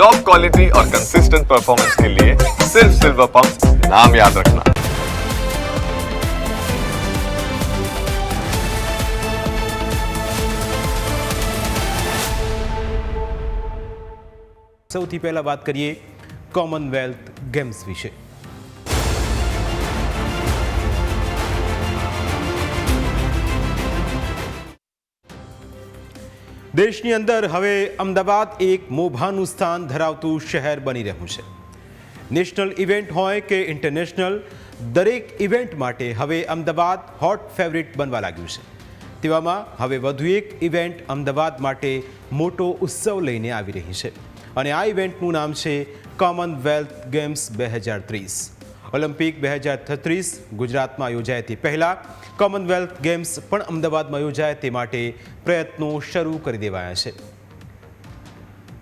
Top quality और consistent performance के लिए सिर्फ सिल्वर पंप नाम याद रखना સૌથી પહેલાં વાત કરીએ કોમનવેલ્થ ગેમ્સ વિશે દેશની અંદર હવે અમદાવાદ એક મોભાનું સ્થાન ધરાવતું શહેર બની રહ્યું છે. નેશનલ ઇવેન્ટ હોય કે ઇન્ટરનેશનલ, દરેક ઇવેન્ટ માટે હવે અમદાવાદ હોટ ફેવરિટ બનવા લાગ્યું છે. તેવામાં હવે વધુ એક ઇવેન્ટ અમદાવાદ માટે મોટો ઉત્સવ લઈને આવી રહી છે. અને આ ઇવેન્ટનું નામ છે કોમનવેલ્થ ગેમ્સ બે હજાર ત્રીસ. ઓલિમ્પિક બે હજાર છત્રીસ ગુજરાતમાં યોજાય તે પહેલાં. કોમનવેલ્થ ગેમ્સ પણ અમદાવાદમાં યોજાય તે માટે પ્રયત્નો શરૂ કરી દેવાયા છે.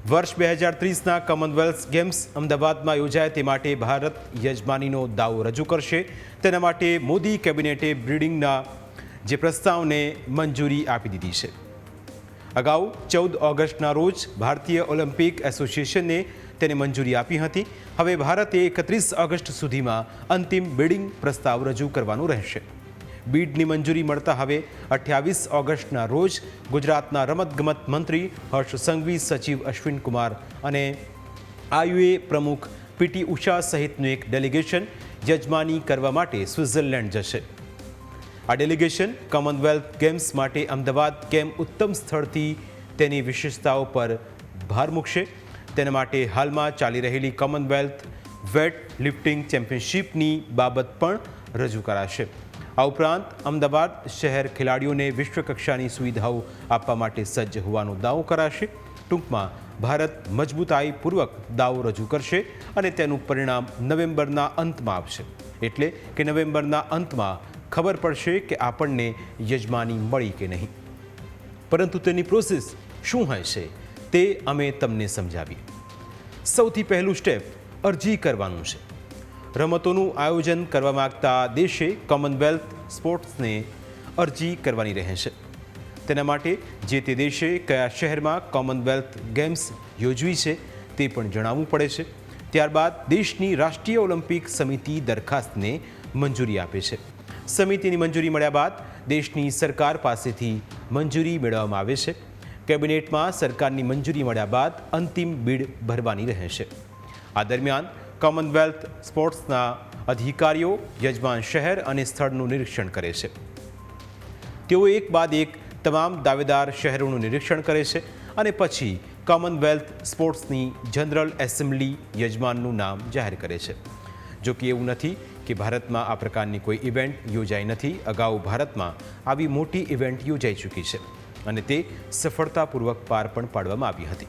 વર્ષ બે હજાર ત્રીસના કોમનવેલ્થ ગેમ્સ અમદાવાદમાં યોજાય તે માટે ભારત યજમાનીનો દાવો રજૂ કરશે. તેના માટે મોદી કેબિનેટે બ્રિડિંગના જે પ્રસ્તાવને મંજૂરી આપી દીધી છે. અગાઉ ચૌદ ઓગસ્ટના રોજ ભારતીય ઓલિમ્પિક એસોસિએશને તેને મંજૂરી આપી હતી. હવે ભારતે એકત્રીસ ઓગસ્ટ સુધીમાં અંતિમ બિડિંગ પ્રસ્તાવ રજૂ કરવાનું રહેશે. બીડની મંજૂરી મળતા હવે અઠ્યાવીસ ઓગસ્ટના રોજ ગુજરાતના રમતગમત મંત્રી હર્ષ સંઘવી, સચિવ અશ્વિન કુમાર અને આયુએ પ્રમુખ પીટી ઉષા સહિતનું એક ડેલિગેશન યજમાની કરવા માટે સ્વિટ્ઝરલેન્ડ જશે. આ ડેલિગેશન કોમનવેલ્થ ગેમ્સ માટે અમદાવાદ કેમ ઉત્તમ સ્થળથી તેની વિશેષતાઓ પર ભાર મૂકશે. તેના માટે હાલમાં ચાલી રહેલી કોમનવેલ્થ વેટ લિફ્ટિંગ ચેમ્પિયનશિપની બાબત પણ રજૂ કરાશે. આ ઉપરાંત અમદાવાદ શહેર ખેલાડીઓને વિશ્વકક્ષાની સુવિધાઓ આપવા માટે સજ્જ હોવાનો દાવો કરાશે. ટૂંકમાં ભારત મજબૂતાઈપૂર્વક દાવો રજૂ કરશે અને તેનું પરિણામ નવેમ્બરના અંતમાં આવશે. એટલે કે નવેમ્બરના અંતમાં ખબર પડશે કે આપણને યજમાની મળી કે નહીં. પરંતુ તેની પ્રોસેસ શું હશે? તે અમે તમને સમજાવીએ. સૌથી પહેલું સ્ટેપ અરજી કરવાનું છે. રમતોનું આયોજન કરવા માગતા દેશે કોમનવેલ્થ સ્પોર્ટ્સને અરજી કરવાની રહે છે તેના માટે જે તે દેશે કયા શહેરમાં કોમનવેલ્થ ગેમ્સ યોજવી છે તે પણ જણાવવું પડે છે. ત્યારબાદ દેશની રાષ્ટ્રીય ઓલિમ્પિક સમિતિ દરખાસ્તને મંજૂરી આપે છે. સમિતિની મંજૂરી મળ્યા બાદ દેશની સરકાર પાસેથી મંજૂરી મેળવવામાં આવે છે. કેબિનેટમાં સરકારની મંજૂરી મળ્યા બાદ અંતિમ બીડ ભરવાની રહેશે. આ દરમિયાન કોમનવેલ્થ સ્પોર્ટ્સના અધિકારીઓ, યજમાન શહેર અને સ્થળનું નિરીક્ષણ કરે છે. તેઓ એક બાદ એક તમામ દાવેદાર શહેરોનું નિરીક્ષણ કરે છે અને પછી કોમનવેલ્થ સ્પોર્ટ્સની જનરલ એસેમ્બલી યજમાનનું નામ જાહેર કરે છે. જો કે એવું નથી કે ભારતમાં આ પ્રકારની કોઈ ઇવેન્ટ યોજાઈ નથી, અગાઉ ભારતમાં આવી મોટી ઇવેન્ટ યોજાઈ ચૂકી છે. અને તે સફળતાપૂર્વક પાર પણ પાડવામાં આવી હતી.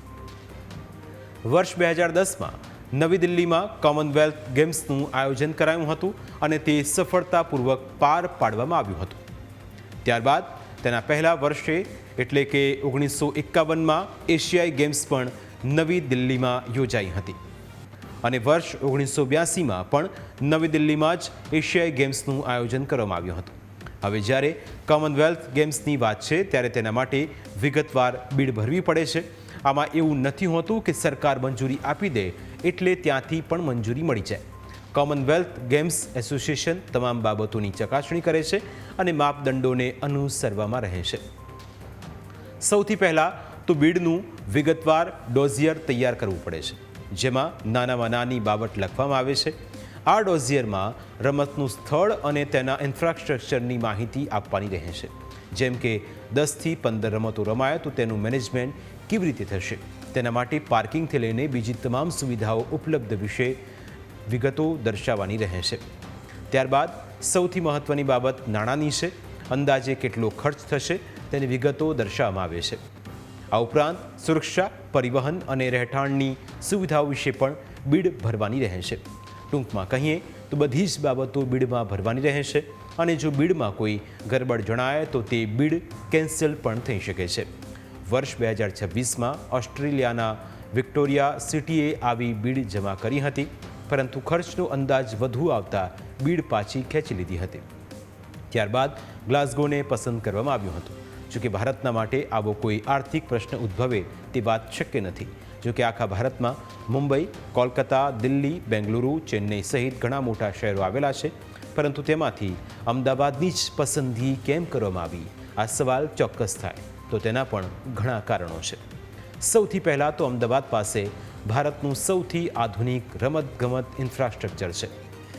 વર્ષ બે હજાર દસમાં નવી દિલ્હીમાં કોમનવેલ્થ ગેમ્સનું આયોજન કરાયું હતું અને તે સફળતાપૂર્વક પાર પાડવામાં આવ્યું હતું. ત્યારબાદ તેના પહેલા વર્ષે એટલે કે ઓગણીસો એકાવનમાં એશિયાઈ ગેમ્સ પણ નવી દિલ્હીમાં યોજાઈ હતી. અને વર્ષ ઓગણીસો બ્યાસીમાં પણ નવી દિલ્હીમાં જ એશિયાઈ ગેમ્સનું આયોજન કરવામાં આવ્યું હતું. હવે જ્યારે કોમનવેલ્થ ગેમ્સની વાત છે, ત્યારે તેના માટે વિગતવાર બીડ ભરવી પડે છે. આમાં એવું નથી હોતું કે સરકાર મંજૂરી આપી દે એટલે ત્યાંથી પણ મંજૂરી મળી જાય. કોમનવેલ્થ ગેમ્સ એસોસિએશન તમામ બાબતોની ચકાસણી કરે છે અને માપદંડોને અનુસરવામાં રહે છે. સૌથી પહેલાં તો બીડનું વિગતવાર ડોઝિયર તૈયાર કરવું પડે છે, જેમાં નાનામાં નાની બાબત લખવામાં આવે છે. આ ડોઝિયરમાં રમતનું સ્થળ અને તેના ઇન્ફ્રાસ્ટ્રક્ચરની માહિતી આપવાની રહેશે. જેમ કે દસથી પંદર રમતો રમાય તો તેનું મેનેજમેન્ટ કેવી રીતે થશે? તેના માટે પાર્કિંગથી લઈને બીજી તમામ સુવિધાઓ ઉપલબ્ધ વિશે વિગતો દર્શાવવાની રહે છે ત્યારબાદ સૌથી મહત્ત્વની બાબત નાણાંની છે. અંદાજે કેટલો ખર્ચ થશે તેની વિગતો દર્શાવવામાં આવે છે. આ ઉપરાંત સુરક્ષા, પરિવહન અને રહેઠાણની સુવિધાઓ વિશે પણ બીડ ભરવાની રહે છે ટૂંકમાં કહીએ તો બધી જ બાબતો બીડમાં ભરવાની રહેશે અને જો બીડમાં કોઈ ગરબડ જણાય તો તે બીડ કેન્સલ પણ થઈ શકે છે. વર્ષ બે હજાર છવ્વીસમાં ઓસ્ટ્રેલિયાના વિક્ટોરિયા સિટીએ આવી બીડ જમા કરી હતી, પરંતુ ખર્ચનો અંદાજ વધુ આવતા બીડ પાછી ખેંચી લીધી હતી. ત્યારબાદ ગ્લાસ્ગોને પસંદ કરવામાં આવ્યું હતું. જોકે ભારતના માટે આવો કોઈ આર્થિક પ્રશ્ન ઉદ્ભવે તે વાત શક્ય નથી. જો કે આખા ભારતમાં મુંબઈ, કોલકાતા, દિલ્હી, બેંગલુરુ, ચેન્નઈ સહિત ઘણા મોટા શહેરો આવેલા છે. પરંતુ તેમાંથી અમદાવાદની જ પસંદગી કેમ કરવામાં આવી? આ સવાલ ચોક્કસ થાય. તો તેના પણ ઘણા કારણો છે. સૌથી પહેલાં તો અમદાવાદ પાસે ભારતનું સૌથી આધુનિક રમતગમત ઇન્ફ્રાસ્ટ્રક્ચર છે,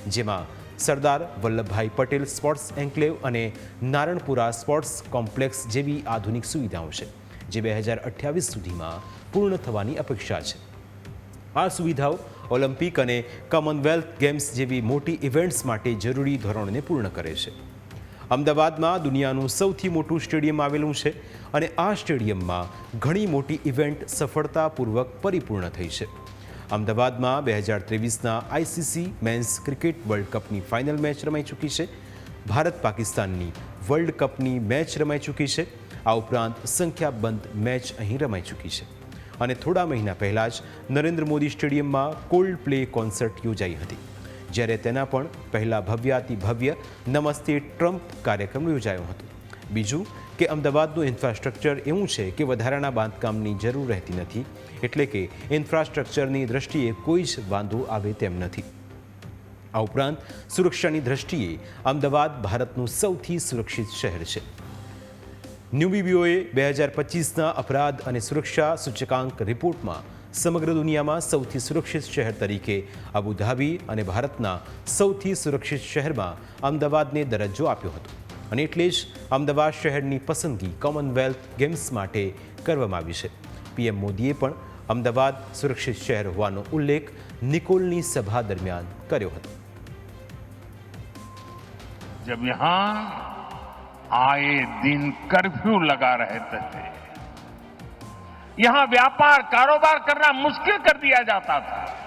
જેમાં સરદાર વલ્લભભાઈ પટેલ સ્પોર્ટ્સ એન્કલેવ અને નારણપુરા સ્પોર્ટ્સ કોમ્પ્લેક્સ જેવી આધુનિક સુવિધાઓ છે. જે બે હજાર અઠ્યાવીસ સુધીમાં પૂર્ણ થવાની અપેક્ષા છે. આ સુવિધાઓ ઓલિમ્પિક અને કોમનવેલ્થ ગેમ્સ જેવી મોટી ઇવેન્ટ્સ માટે જરૂરી ધોરણને પૂર્ણ કરે છે. અમદાવાદમાં દુનિયાનું સૌથી મોટું સ્ટેડિયમ આવેલું છે અને આ સ્ટેડિયમમાં ઘણી મોટી ઇવેન્ટ સફળતાપૂર્વક પરિપૂર્ણ થઈ છે. અમદાવાદમાં બે હજાર ત્રેવીસના આઈસીસી મેન્સ ક્રિકેટ વર્લ્ડ કપની ફાઇનલ મેચ રમાઈ ચૂકી છે. ભારત પાકિસ્તાનની વર્લ્ડ કપની મેચ રમાઈ ચૂકી છે. આ ઉપરાંત સંખ્યાબંધ મેચ અહીં રમાઈ ચૂકી છે. અને થોડા મહિના પહેલાં જ નરેન્દ્ર મોદી સ્ટેડિયમમાં કોલ્ડ પ્લે કોન્સર્ટ યોજાઈ હતી, જ્યારે તેના પણ પહેલાં ભવ્યાતિ ભવ્ય નમસ્તે ટ્રમ્પ કાર્યક્રમ યોજાયો હતો. બીજું કે અમદાવાદનું ઇન્ફ્રાસ્ટ્રક્ચર એવું છે કે વધારાના બાંધકામની જરૂર રહેતી નથી, એટલે કે ઇન્ફ્રાસ્ટ્રક્ચરની દ્રષ્ટિએ કોઈ જ વાંધો આવે તેમ નથી. આ ઉપરાંત સુરક્ષાની દ્રષ્ટિએ અમદાવાદ ભારતનું સૌથી સુરક્ષિત શહેર છે. ન્યુબીબીઓએ બે હજાર પચીસના અપરાધ અને સુરક્ષા સૂચકાંક રિપોર્ટમાં સમગ્ર દુનિયામાં સૌથી સુરક્ષિત શહેર તરીકે અબુધાબી અને ભારતના સૌથી સુરક્ષિત શહેરમાં અમદાવાદને દરજ્જો આપ્યો હતો. અને એટલે જ અમદાવાદ શહેરની પસંદગી કોમનવેલ્થ ગેમ્સ માટે કરવામાં આવી છે. પીએમ મોદીએ પણ અમદાવાદ સુરક્ષિત શહેર હોવાનો ઉલ્લેખ નિકોલની સભા દરમિયાન કર્યો હતો. જબ યહાં आए दिन कर्फ्यू लगा रहते थे। यहाँ व्यापार कारोबार करना मुश्किल कर दिया जाता था।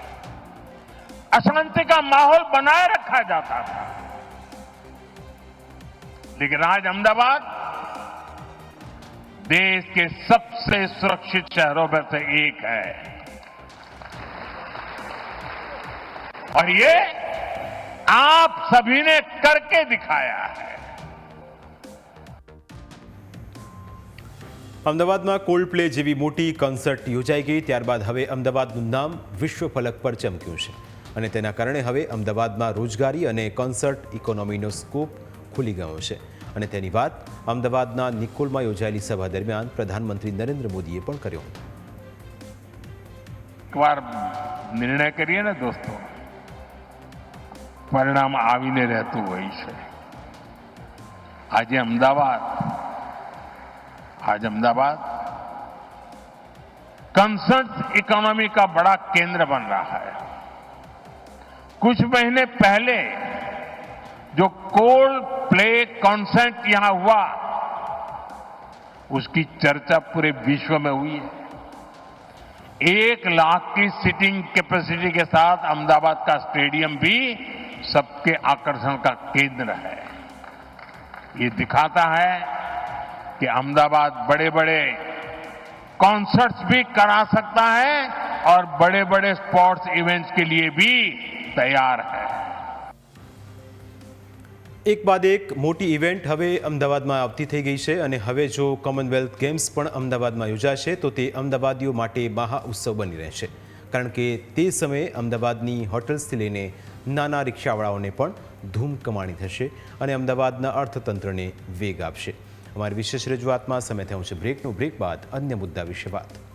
अशांति का माहौल बनाए रखा जाता था। लेकिन आज अहमदाबाद देश के सबसे सुरक्षित शहरों में से एक है। और ये आप सभी ने करके दिखाया है। અમદાવાદમાં કોલ્ડ પ્લે જેવી મોટી કોન્સર્ટ યોજાઈ ગઈ, ત્યારબાદ હવે અમદાવાદનું નામ વિશ્વ ફલક પર ચમક્યું છે. અને તેના કારણે હવે અમદાવાદમાં રોજગારી અને કોન્સર્ટ ઇકોનોમીનો સ્કોપ ખુલી ગયો છે. અને તેની વાત અમદાવાદના નિકોલમાં યોજાયેલી સભા દરમિયાન પ્રધાનમંત્રી નરેન્દ્ર મોદીએ પણ કર્યો હતો. એક નિર્ણય કરીએ ને દોસ્તો, પરિણામ આવીને રહેતું હોય છે. આજે અમદાવાદ आज अहमदाबाद। कंसर्ट इकोनॉमी का बड़ा केंद्र बन रहा है। कुछ महीने पहले जो कोल्ड प्ले कॉन्सर्ट यहाँ हुआ, उसकी चर्चा पूरे विश्व में हुई है। एक लाख की सीटिंग कैपेसिटी के साथ अहमदाबाद का स्टेडियम भी सबके आकर्षण का केंद्र है। ये दिखाता है कि अहमदाबाद बड़े बड़े कॉन्सर्ट्स भी करा सकता है और बड़े बड़े स्पोर्ट्स इवेंट्स के लिए भी तैयार है એક બાદ એક મોટી ઇવેન્ટ હવે અમદાવાદમાં આવતી થઈ ગઈ છે અને હવે જો કોમનવેલ્થ ગેમ્સ પણ અમદાવાદમાં યોજાશે તો તે અમદાવાદીઓ માટે મહા ઉત્સવ બની રહેશે કારણ કે તે સમયે અમદાવાદની હોટલ્સથી લઈને નાના રિક્ષાવાળાઓને પણ ધૂમ કમાણી થશે અને અમદાવાદના અર્થતંત્રને વેગ આપશે અમારી વિશેષ રજૂઆતમાં સમય થયું છે. બ્રેકનું બ્રેક બાદ અન્ય મુદ્દા વિશે વાત.